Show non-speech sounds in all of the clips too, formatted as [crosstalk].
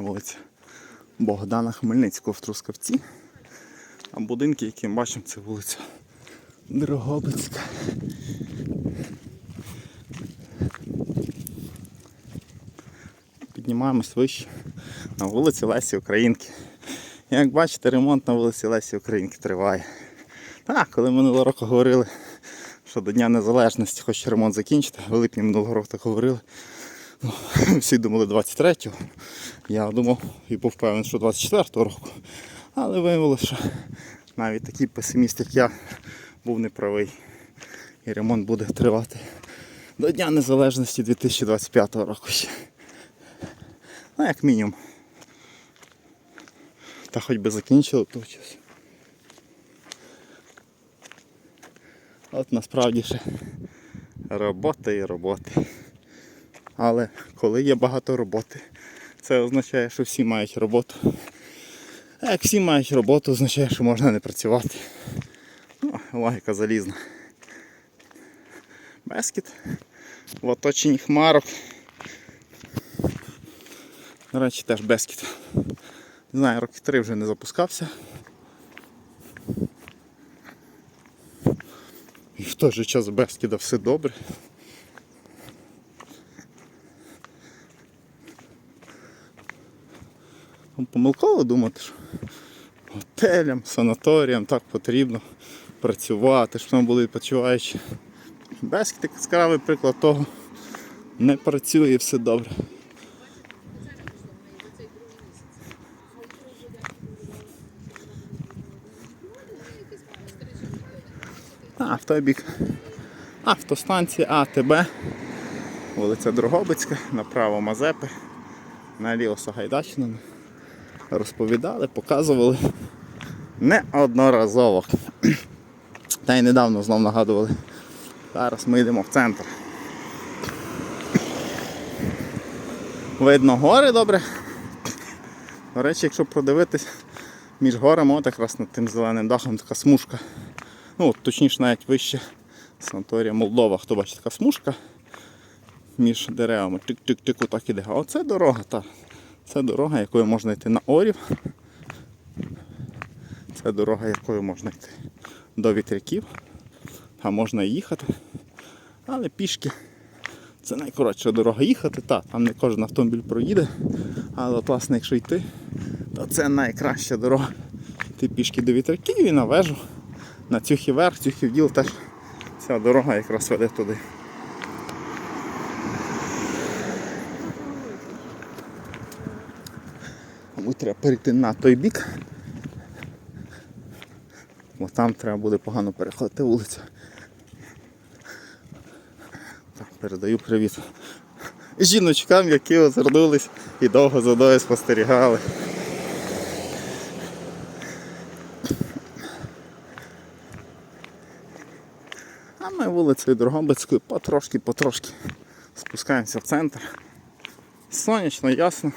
вулиця Богдана Хмельницького в Трускавці. А будинки, які ми бачимо, це вулиця Дрогобицька. Піднімаємось вище на вулиці Лесі Українки. Як бачите, ремонт на вулиці Лесі Українки триває. Так, коли минулого року говорили, що до Дня Незалежності хоче ремонт закінчити, в липні минулого року так говорили. Ну, [laughs] всі думали 23-го. Я думав і був певен, що 24-го року. Але виявилося, що навіть такий песиміст, як я, був неправий. І ремонт буде тривати до Дня Незалежності 2025 року ще. Ну, як мінімум. Та хоч би закінчили той час. От насправді ще роботи і роботи. Але коли є багато роботи, це означає, що всі мають роботу. А як всі мають роботу, означає, що можна не працювати. Ну, логіка залізна. Бескіт в оточенні хмарок. До речі, теж бескіт. Не знаю, роки три вже не запускався. І в той же час Бескіда все добре. Помилково думати, що готелям, санаторіям так потрібно працювати, щоб там були відпочиваючі. Бескіт яскравий приклад того, не працює все добре. А, в той бік автостанція АТБ, вулиця Дрогобицька, направо Мазепи, наліво Сагайдачна. Розповідали, показували неодноразово. Та й недавно знов нагадували. Зараз ми йдемо в центр. Видно гори добре. До речі, якщо продивитись між горами, от якраз над тим зеленим дахом така смужка. Ну, от, точніше навіть вище санаторія Молдова, хто бачить така смужка між деревами. Тик-тик-тик отак іде. А оце дорога, та. Це дорога, якою можна йти на Орів. Це дорога, якою можна йти до вітряків. А можна їхати. Але пішки це найкоротша дорога їхати, та, там не кожен автомобіль проїде. Але от, власне, якщо йти, то це найкраща дорога. Йти пішки до вітряків і на вежу. На цюхів верх, цюхів діл теж ця дорога якраз веде туди. Мабуть, треба перейти на той бік. Бо там треба буде погано переходити вулицю. Так, передаю привіт. Жіночкам, які озирнулись і довго за мною спостерігали. А ми вулицею Дрогобицькою потрошки-потрошки спускаємося в центр. Сонячно, ясно.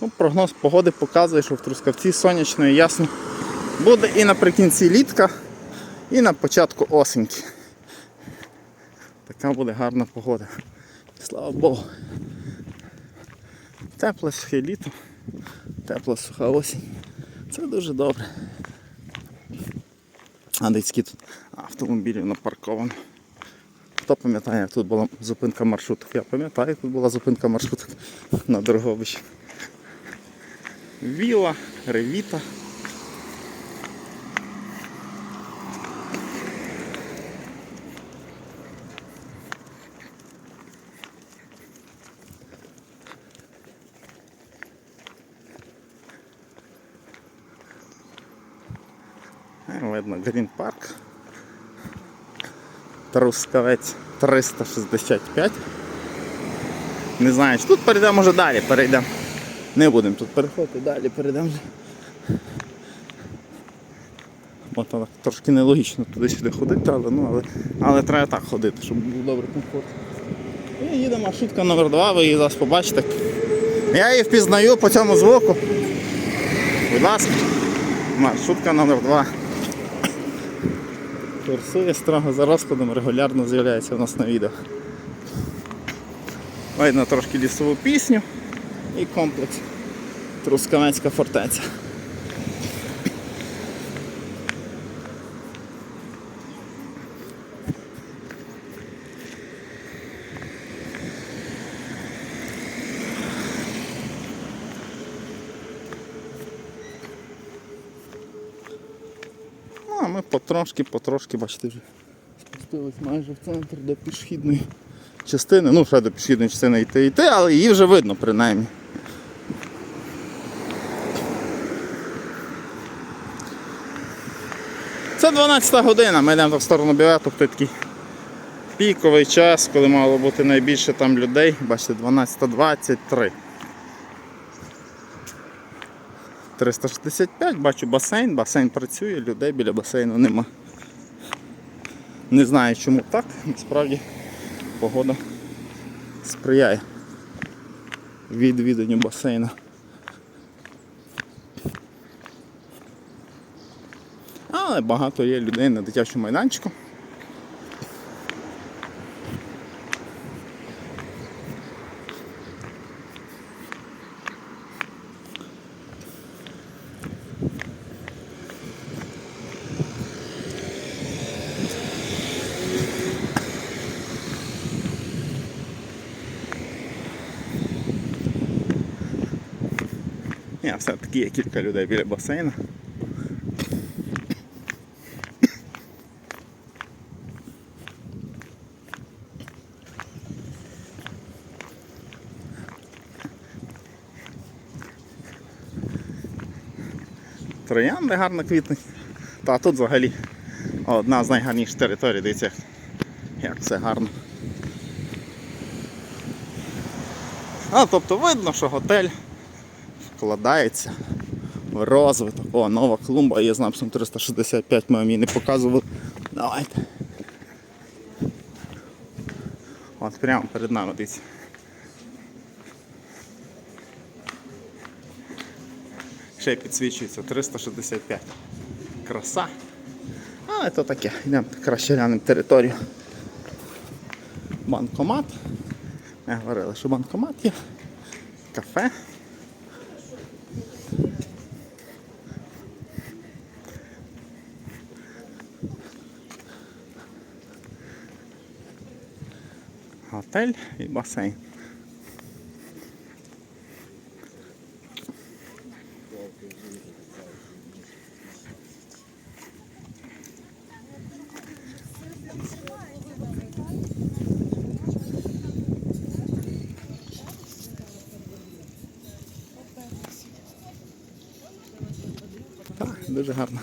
Ну, прогноз погоди показує, що в Трускавці сонячно і ясно буде і наприкінці літка, і на початку осеньки. Така буде гарна погода. Слава Богу. Тепле сухе літо, тепла суха осінь. Це дуже добре. А десь тут автомобілів напарковано. Хто пам'ятає, як тут була зупинка маршруток? Я пам'ятаю, тут була зупинка маршруток на Дорогобичі. Віла, Ревіта. Е, Видно Грін Парк. Трускавець 365. Не знаю, чи тут перейдемо, може далі перейдемо. Не будемо тут переходити, далі перейдемо. От так трошки нелогічно туди-сюди ходити, але, ну, але, але треба так ходити, щоб був добрий комфорт. І їде маршрутка номер 2 ви її зараз побачите. Я її впізнаю по цьому звуку. Будь ласка, маршрутка номер 2 Курсує строго за розкладом, регулярно з'являється у нас на відео. Видно трошки лісову пісню і комплекс Трускавецька фортеця. Ну, а ми потрошки, потрошки, бачите, вже спустились майже в центр до пішохідної частини. Ну, ще до пішохідної частини йти йти, але її вже видно принаймні. Це 12 година, ми йдемо в сторону білету, тобто такий піковий час, коли мало бути найбільше там людей. Бачите, 12.23. 365, бачу басейн, басейн працює, людей біля басейну нема. Не знаю чому так, насправді погода сприяє відвіданню басейну. Але багато є людей на дитячому майданчику. Все-таки є кілька людей біля басейну. Троянди гарно квітнуть. Та тут взагалі одна з найгарніших територій, дивіться, як- все гарно. А, тобто видно, що готель вкладається в розвиток. О, нова клумба є з написом 365, ми вам її не показували. Давайте. От прямо перед нами дивіться. Ще підсвічується 365. Краса. Але то таке. Йдемо краще глянемо територію. Банкомат. Ми говорили, що банкомат є. Кафе. Готель і басейн. Так, дуже гарно.